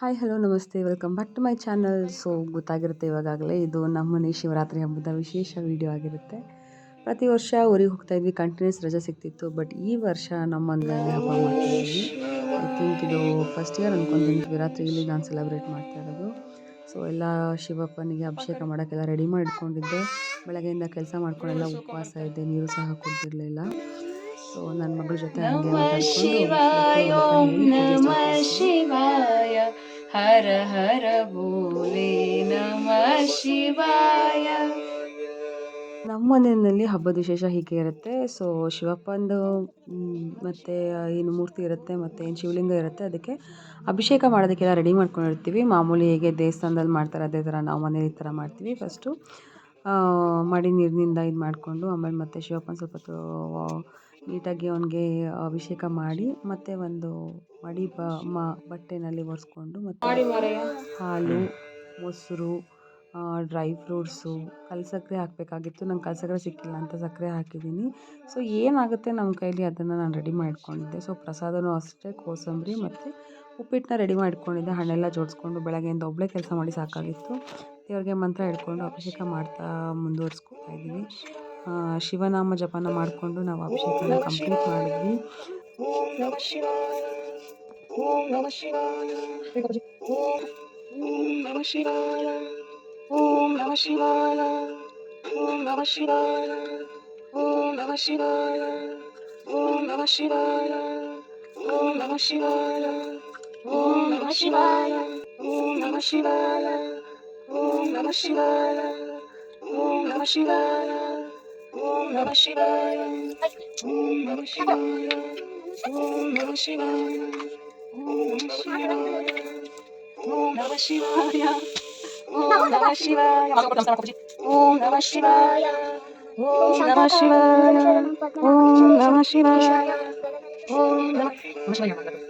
Hi hello ನಮಸ್ತೆ. Welcome back to my channel so ಗೊತ್ತಾಗಿರುತ್ತೆ ಇವಾಗಲೇ ಇದು ನಮ್ಮನೆ ಶಿವರಾತ್ರಿ ಹಬ್ಬದ ವಿಶೇಷ ವಿಡಿಯೋ ಆಗಿರುತ್ತೆ. ಪ್ರತಿ ವರ್ಷ ಊರಿಗೆ ಹೋಗ್ತಾ ಇದ್ವಿ. ಕಂಟಿನ್ಯೂಸ್ ರಜೆ ಸಿಗ್ತಿತ್ತು. ಬಟ್ ಈ ವರ್ಷ ನಮ್ಮ ಮನೆಯಲ್ಲಿ ಹಬ್ಬ ಮಾಡ್ತಾಯಿದ್ವಿ ಐ ಥಿಂಕ್ ಇದು ಫಸ್ಟ್ ಇಯರ್ ಅಂದ್ಕೊತೀನಿ ಶಿವರಾತ್ರಿಯಲ್ಲಿ ನಾನು ಸೆಲೆಬ್ರೇಟ್ ಮಾಡ್ತಾ ಇರೋದು. ಸೊ ಎಲ್ಲ ಶಿವಪ್ಪನಿಗೆ ಅಭಿಷೇಕ ಮಾಡೋಕ್ಕೆಲ್ಲ ರೆಡಿ ಮಾಡಿ ಇಟ್ಕೊಂಡಿದ್ದೆ ಬೆಳಗ್ಗೆಯಿಂದ ಕೆಲಸ ಮಾಡ್ಕೊಂಡೆಲ್ಲ ಉಪವಾಸ ಇದ್ದೆ, ನೀರು ಸಹ ಕೊಡ್ತಿರಲಿಲ್ಲ ಸೊ ನನ್ನ ಮಗಳ ಜೊತೆ ಹಂಗೆ ಹರ ಹರ ಭೋಲೆ ನಮ ಶಿವಾಯ. ನಮ್ಮ ಮನೆಯಲ್ಲಿ ಹಬ್ಬದ ವಿಶೇಷ ಹೀಗೆ ಇರುತ್ತೆ. ಸೊ ಶಿವಪ್ಪಂದು ಮತ್ತು ಏನು ಮೂರ್ತಿ ಇರುತ್ತೆ, ಮತ್ತು ಏನು ಶಿವಲಿಂಗ ಇರುತ್ತೆ, ಅದಕ್ಕೆ ಅಭಿಷೇಕ ಮಾಡೋದಕ್ಕೆಲ್ಲ ರೆಡಿ ಮಾಡ್ಕೊಂಡಿರ್ತೀವಿ. ಮಾಮೂಲಿ ಹೇಗೆ ದೇವಸ್ಥಾನದಲ್ಲಿ ಮಾಡ್ತಾರೆ, ಅದೇ ಥರ ನಾವು ಮನೇಲಿ ಈ ಥರ ಮಾಡ್ತೀವಿ. ಫಸ್ಟು ಮಡಿ ನೀರಿನಿಂದ ಇದು ಮಾಡಿಕೊಂಡು ಆಮೇಲೆ ಮತ್ತೆ ಶಿವಪ್ಪನ ಸ್ವಲ್ಪ ಹೊತ್ತು ನೀಟಾಗಿ ಅವನಿಗೆ ಅಭಿಷೇಕ ಮಾಡಿ ಮತ್ತೆ ಒಂದು ಮಡಿ ಬ ಮ ಬಟ್ಟೆನಲ್ಲಿ ಒರೆಸ್ಕೊಂಡು ಮತ್ತೆ ಹಾಲು ಮೊಸರು ಡ್ರೈ ಫ್ರೂಟ್ಸು ಕಲ್ಲು ಸಕ್ಕರೆ ಹಾಕಬೇಕಾಗಿತ್ತು. ನಂಗೆ ಕಲ್ಸಕ್ಕರೆ ಸಿಕ್ಕಿಲ್ಲ ಅಂತ ಸಕ್ಕರೆ ಹಾಕಿದ್ದೀನಿ. ಸೊ ಏನಾಗುತ್ತೆ ನಮ್ಮ ಕೈಲಿ ಅದನ್ನು ನಾನು ರೆಡಿ ಮಾಡಿಕೊಂಡಿದ್ದೆ. ಸೊ ಪ್ರಸಾದವೂ ಅಷ್ಟೇ ಕೋಸಂಬರಿ ಮತ್ತು ಉಪ್ಪಿಟ್ಟನ್ನ ರೆಡಿ ಮಾಡಿಕೊಂಡಿದ್ದೆ. ಹಣ್ಣೆಲ್ಲ ಜೋಡಿಸ್ಕೊಂಡು ಬೆಳಗ್ಗೆಯಿಂದ ಒಬ್ಬಳೇ ಕೆಲಸ ಮಾಡಿ ಸಾಕಾಗಿತ್ತು. ದೇವ್ರಿಗೆ ಮಂತ್ರ ಹಿಡ್ಕೊಂಡು ಅಭಿಷೇಕ ಮಾಡ್ತಾ ಮುಂದುವರ್ಸ್ಕೊತಾ ಇದ್ದೀವಿ. ಶಿವನಾಮ ಜಪನ ಮಾಡಿಕೊಂಡು ನಾವು ಅಭಿಷೇಕನ ಕಂಪ್ಲೀಟ್ ಮಾಡಿದ್ವಿ. ಓಂ ನಮ ಶಿವಾಯ ಓಂ ನಮ ಶಿವಾಯ ಓಂ ನಮ ಶಿವಾಯ ಓಂ ನಮ ಶಿವಾಯ. ಓಂ ನಮ ಶಿವಾಯ. ಓಂ ನಮ ಶಿವಾಯ. ಓಂ ನಮ ಶಿವಾಯ. ಓಂ ನಮ ಶಿವಾಯ ಓಂ ನಮ ಶಿವಾಯ ಓಂ ನಮ ಶಿವಾಯ ಓಂ ನಮ ಶಿವಾಯ ಓಂ ನಮ ಶಿವಾಯ ಓಂ ನಮ ಶಿವಾಯ ಓಂ ನಮ ಶಿವಾಯ ಓಂ ನಮ ಶಿವಾಯ ಓಂ ನಮ ಶಿವಾಯ ಓಂ ನಮ ಶಿವಾಯ ಓಂ ನಮ ಶಿವಾಯ ಓಂ ನಮ ಶಿವಾಯ ಓಂ ನಮ ಶಿವಾಯ ಓಂ ನಮ ಶಿವಾಯ ಓಂ ನಮ ನಮ ಶಿವಾಯ ಓಂ ನಮ ಶಿವಾಯ ಓಂ ನಮ ಶಿವಾಯ ಓಂ ನಮ ಶಿವಾಯ ಓಂ ನಮ ಶಿವಾಯ ಓಂ ನಮ ಶಿವಾಯ ಓಂ ನಮ ಶಿವಾಯ ಓಂ ನಮ ಶಿವಾಯ ಓಂ ನಮ ಓಂ ನಮ ಶಿವಾಯ ಓಂ ನಮ ಶಿವಾಯ ಓಂ ನಮ ಶಿವಾಯ ಓಂ ನಮ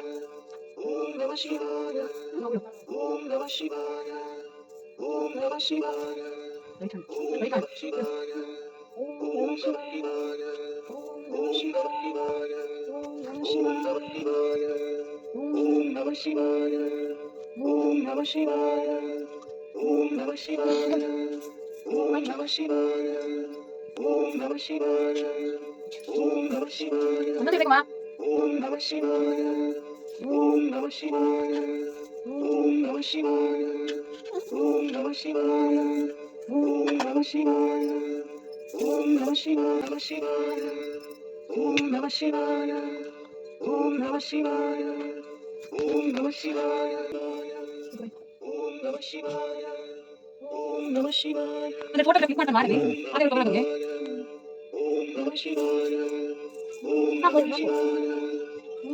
ಶಿವಾಯ ಓಂ ನಮ ಶಿವಾಯ ಓಂ ನಮ ಶಿವಾಯ ಓಂ ನಮ ಶಿವಾಯ ಓಂ ನಮ ಶಿವಾಯ ಓಂ ನಮ ಶಿವಾಯ ಓಂ ನಮ ಶಿವಾಯ ಓಂ ನಮ ಶಿವಾಯ ಓಂ ನಮ ಶಿವಾಯ ಓಂ ನಮ ಶಿವಾಯ ಓಂ ನಮ ಶಿವಾಯ ಓಂ ನಮ ಶಿವಾಯ ಓಂ ನಮ ಶಿವಾಯ ಓಂ ನಮ ಶಿವಾಯ ಓಂ ನಮ ಶಿವಾಯ ಅಂದ್ರೆ ಫೋಟೋ ಕ್ಲಿಕ್ ಮಾಡ್ತಾ ಮಾಡಿ ಅದೇ ತಗೊಳ್ಳೋ ಬಗ್ಗೆ ಓಂ ನಮ ಶಿವಾಯ ಓಂ ನಮ ಶಿವಾಯ ಓಂ ನಮ ಶಿವಾಯ ಓಂ ನಮ ಶಿವಾಯ ಓಂ ನಮ ಶಿವಾಯ ಓಂ ನಮ ಶಿವಾಯ ಓಂ ನಮ ಓಂ ನಮ ಶಿವಾಯ ಓಂ ನಮ ಶಿವಾಯ ಓಂ ನಮ ಶಿವಾಯ ಓಂ ನಮ ಶಿವಾಯ ಓಂ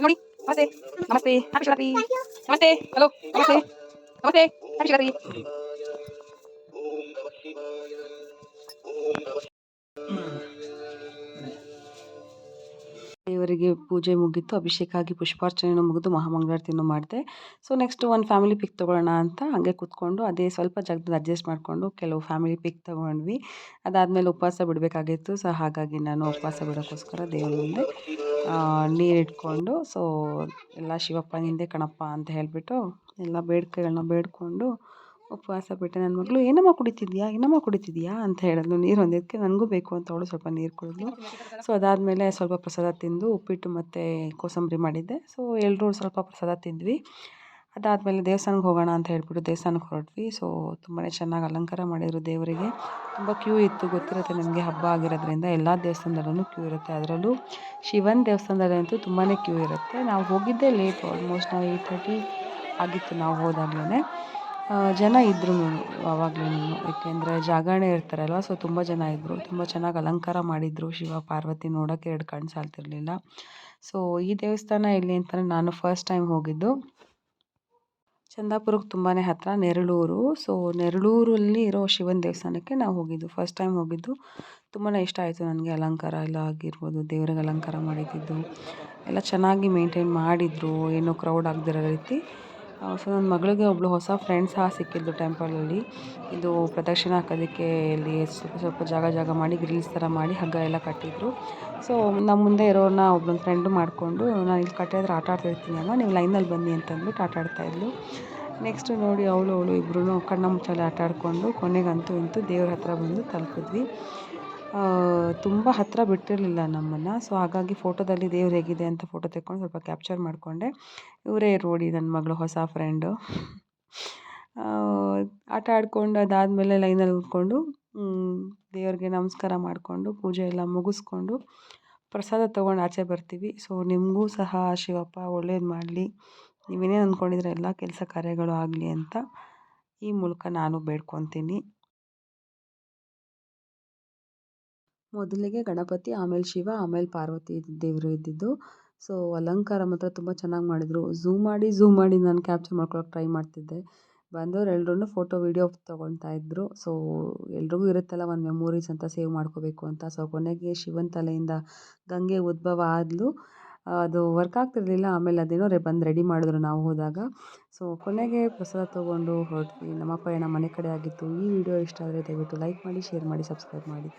ನೋಡಿ ನಮಸ್ತೆ ನಮಸ್ತೆ ಹ್ಯಾಪಿ ಶಿವರಾತ್ರಿ ನಮಸ್ತೆ ಹಲೋ ನಮಸ್ತೆ ನಮಸ್ತೆ ಹ್ಯಾಪಿ ಶಿವರಾತ್ರಿ ದೇವರಿಗೆ ಪೂಜೆ ಮುಗಿತು, ಅಭಿಷೇಕ ಆಗಿ ಪುಷ್ಪಾರ್ಚನೆನೂ ಮುಗಿದು ಮಹಾಮಂಗಳಾರತಿಯನ್ನು ಮಾಡಿದೆ. ಸೊ ನೆಕ್ಸ್ಟ್ ಒಂದು ಫ್ಯಾಮಿಲಿ ಪಿಕ್ ತೊಗೊಳ್ಳೋಣ ಅಂತ ಹಾಗೆ ಕೂತ್ಕೊಂಡು, ಅದೇ ಸ್ವಲ್ಪ ಜಾಗದಲ್ಲಿ ಅಡ್ಜಸ್ಟ್ ಮಾಡಿಕೊಂಡು ಕೆಲವು ಫ್ಯಾಮಿಲಿ ಪಿಕ್ ತೊಗೊಂಡ್ವಿ. ಅದಾದಮೇಲೆ ಉಪವಾಸ ಬಿಡಬೇಕಾಗಿತ್ತು. ಸೊ ಹಾಗಾಗಿ ನಾನು ಉಪವಾಸ ಬಿಡೋಕ್ಕೋಸ್ಕರ ದೇವರ ಮುಂದೆ ನೀರಿಟ್ಕೊಂಡು ಸೊ ಎಲ್ಲ ಶಿವಪ್ಪ ನಿಂದೆ ಕಣಪ್ಪ ಅಂತ ಹೇಳಿಬಿಟ್ಟು ಎಲ್ಲ ಬೇಡಿಕೆಗಳನ್ನ ಬೇಡಿಕೊಂಡು ಉಪವಾಸ ಬಿಟ್ಟೆ ನನ್ನ ಮಗಳು, ಏನಮ್ಮ ಕುಡಿತಿದ್ಯಾ? ಏನಮ್ಮ ಕುಡಿತಿದ್ಯಾ? ಅಂತ ಹೇಳಿದ್ಲು. ನೀರು ಹೊಂದಿದ್ದಕ್ಕೆ ನನಗೂ ಬೇಕು ಅಂತ ಅವಳು ಸ್ವಲ್ಪ ನೀರು ಕುಡಿದ್ಲು. ಸೊ ಅದಾದಮೇಲೆ ಸ್ವಲ್ಪ ಪ್ರಸಾದ ತಿಂದು ಉಪ್ಪಿಟ್ಟು ಮತ್ತು ಕೋಸಂಬರಿ ಮಾಡಿದ್ದೆ. ಸೊ ಎಲ್ಲರೂ ಸ್ವಲ್ಪ ಪ್ರಸಾದ ತಿಂದ್ವಿ. ಅದಾದಮೇಲೆ ದೇವಸ್ಥಾನಕ್ಕೆ ಹೋಗೋಣ ಅಂತ ಹೇಳ್ಬಿಟ್ಟು ದೇವಸ್ಥಾನಕ್ಕೆ ಹೊರಟ್ವಿ. ಸೊ ತುಂಬಾ ಚೆನ್ನಾಗಿ ಅಲಂಕಾರ ಮಾಡಿದರು ದೇವರಿಗೆ. ತುಂಬ ಕ್ಯೂ ಇತ್ತು, ಗೊತ್ತಿರುತ್ತೆ ನಿಮಗೆ ಹಬ್ಬ ಆಗಿರೋದ್ರಿಂದ. ಎಲ್ಲ ದೇವಸ್ಥಾನದಲ್ಲೂ ಕ್ಯೂ ಇರುತ್ತೆ. ಅದರಲ್ಲೂ ಶಿವನ ದೇವಸ್ಥಾನದಲ್ಲಂತೂ ತುಂಬಾ ಕ್ಯೂ ಇರುತ್ತೆ. ನಾವು ಹೋಗಿದ್ದೇ ಲೇಟ್ ಆಲ್ಮೋಸ್ಟ್ ನಾವು ಏಯ್ಟ್ ತರ್ಟಿ ಆಗಿತ್ತು ನಾವು ಹೋದಾಗಲೇ ಜನ ಇದ್ದರು ಆವಾಗ್ಲೂ ಏಕೆಂದರೆ ಜಾಗರಣೆ ಇರ್ತಾರಲ್ವ ಸೊ ತುಂಬ ಜನ ಇದ್ದರು ತುಂಬ ಚೆನ್ನಾಗಿ ಅಲಂಕಾರ ಮಾಡಿದ್ರು. ಶಿವ, ಪಾರ್ವತಿ ನೋಡೋಕ್ಕೆ ಎರಡು ಕಣ್ಣು ಸಾಲ್ತಿರಲಿಲ್ಲ. ಸೊ ಈ ದೇವಸ್ಥಾನ ಎಲ್ಲಿ ಅಂತಂದರೆ ನಾನು ಫಸ್ಟ್ ಟೈಮ್ ಹೋಗಿದ್ದು. ಚಂದಾಪುರಕ್ಕೆ ತುಂಬಾ ಹತ್ತಿರ ನೆರಳೂರು. ಸೊ ನೆರಳೂರಲ್ಲಿ ಇರೋ ಶಿವನ ದೇವಸ್ಥಾನಕ್ಕೆ ನಾವು ಹೋಗಿದ್ದು. ಫಸ್ಟ್ ಟೈಮ್ ಹೋಗಿದ್ದು. ತುಂಬಾ ಇಷ್ಟ ಆಯಿತು ನನಗೆ. ಅಲಂಕಾರ ಎಲ್ಲ ಆಗಿರ್ಬೋದು, ದೇವರಿಗೆ ಅಲಂಕಾರ ಮಾಡಿದ್ದು. ಎಲ್ಲ ಚೆನ್ನಾಗಿ ಮೇಂಟೈನ್ ಮಾಡಿದರು. ಏನೂ ಕ್ರೌಡ್ ಆಗದಿರೋ ರೀತಿ. ಸೊ ನನ್ನ ಮಗಳಿಗೆ ಒಬ್ಬಳು ಹೊಸ ಫ್ರೆಂಡ್ ಸಹ ಸಿಕ್ಕಿದ್ಲು ಟೆಂಪಲಲ್ಲಿ ಇದು ಪ್ರದಕ್ಷಿಣೆ ಹಾಕೋದಕ್ಕೆ ಇಲ್ಲಿ ಸ್ವಲ್ಪ ಸ್ವಲ್ಪ ಜಾಗ ಜಾಗ ಮಾಡಿ ಗ್ರಿಲ್ಸ್ ಥರ ಮಾಡಿ ಹಗ್ಗ ಎಲ್ಲ ಕಟ್ಟಿದ್ರು. ಸೊ ನಮ್ಮ ಮುಂದೆ ಇರೋರನ್ನ ಒಬ್ಬನ ಫ್ರೆಂಡು ಮಾಡಿಕೊಂಡು ನಾನು ಇಲ್ಲಿ ಕಟ್ಟಿದ್ರೆ ಆಟ ಅಮ್ಮ ನೀವು ಲೈನಲ್ಲಿ ಬನ್ನಿ ಅಂತಂದ್ಬಿಟ್ಟು ಆಟ ಆಡ್ತಾಯಿದ್ಲು ನೆಕ್ಸ್ಟು ನೋಡಿ ಅವಳು ಅವಳು ಇಬ್ಬರೂ ಕಣ್ಣ ಮುಚ್ಚಾಲೆ ಆಟ ಆಡಿಕೊಂಡು ಕೊನೆಗಂತೂ ಇಂತೂ ದೇವ್ರ ಹತ್ರ ಬಂದು ತಲುಪಿದ್ವಿ. ತುಂಬ ಹತ್ತಿರ ಬಿಟ್ಟಿರಲಿಲ್ಲ ನಮ್ಮನ್ನು. ಸೊ ಹಾಗಾಗಿ ಫೋಟೋದಲ್ಲಿ ದೇವ್ರು ಹೇಗಿದೆ ಅಂತ ಫೋಟೋ ತೆಕ್ಕೊಂಡು ಸ್ವಲ್ಪ ಕ್ಯಾಪ್ಚರ್ ಮಾಡಿಕೊಂಡೆ. ಇವರೇ ರೋಡಿ ನನ್ನ ಮಗಳು ಹೊಸ ಫ್ರೆಂಡು ಆಟ ಆಡಿಕೊಂಡು ಅದಾದಮೇಲೆ ಲೈನಲ್ಲಿ ಉಳ್ಕೊಂಡು ದೇವ್ರಿಗೆ ನಮಸ್ಕಾರ ಮಾಡಿಕೊಂಡು, ಪೂಜೆ ಎಲ್ಲ ಮುಗಿಸ್ಕೊಂಡು ಪ್ರಸಾದ ತೊಗೊಂಡು ಆಚೆ ಬರ್ತೀವಿ. ಸೊ ನಿಮಗೂ ಸಹ ಶಿವಪ್ಪ ಒಳ್ಳೇದು ಮಾಡಲಿ. ನೀವೇನೇ ಅಂದ್ಕೊಂಡಿದ್ರೆ ಎಲ್ಲ ಕೆಲಸ ಕಾರ್ಯಗಳು ಆಗಲಿ ಅಂತ ಈ ಮೂಲಕ ನಾನು ಬೇಡ್ಕೊತೀನಿ. ಮೊದಲಿಗೆ ಗಣಪತಿ, ಆಮೇಲೆ ಶಿವ, ಆಮೇಲೆ ಪಾರ್ವತಿ ದೇವರು ಇದ್ದಿದ್ದು. ಸೊ ಅಲಂಕಾರ ಮಾತ್ರ ತುಂಬ ಚೆನ್ನಾಗಿ ಮಾಡಿದರು. ಝೂಮ್ ಮಾಡಿ ಝೂಮ್ ಮಾಡಿ ನಾನು ಕ್ಯಾಪ್ಚರ್ ಮಾಡ್ಕೊಳಕ್ಕೆ ಟ್ರೈ ಮಾಡ್ತಿದ್ದೆ. ಬಂದವ್ರು ಎಲ್ರೂ ಫೋಟೋ ವೀಡಿಯೋ ತೊಗೊಳ್ತಾ ಇದ್ದರು ಸೊ ಎಲ್ರಿಗೂ ಇರುತ್ತಲ್ಲ ಒಂದು ಮೆಮೊರೀಸ್ ಅಂತ ಸೇವ್ ಮಾಡ್ಕೋಬೇಕು ಅಂತ. ಸೊ ಕೊನೆಗೆ ಶಿವನ ತಲೆಯಿಂದ ಗಂಗೆ ಉದ್ಭವ ಆದಲು. ಅದು ವರ್ಕ್ ಆಗ್ತಿರಲಿಲ್ಲ. ಆಮೇಲೆ ಅದೇನೋ ರೇ, ಬಂದು ರೆಡಿ ಮಾಡಿದ್ರು ನಾವು ಹೋದಾಗ. ಸೊ ಕೊನೆಗೆ ಪ್ರಸಾದ ತೊಗೊಂಡು ಹೊರಟ್ವಿ. ನಮ್ಮ ಪಯಣ ಮನೆ ಕಡೆ ಆಗಿತ್ತು. ಈ ವಿಡಿಯೋ ಇಷ್ಟ ಆದರೆ ದಯವಿಟ್ಟು ಲೈಕ್ ಮಾಡಿ ಶೇರ್ ಮಾಡಿ ಸಬ್ಸ್ಕ್ರೈಬ್ ಮಾಡಿ.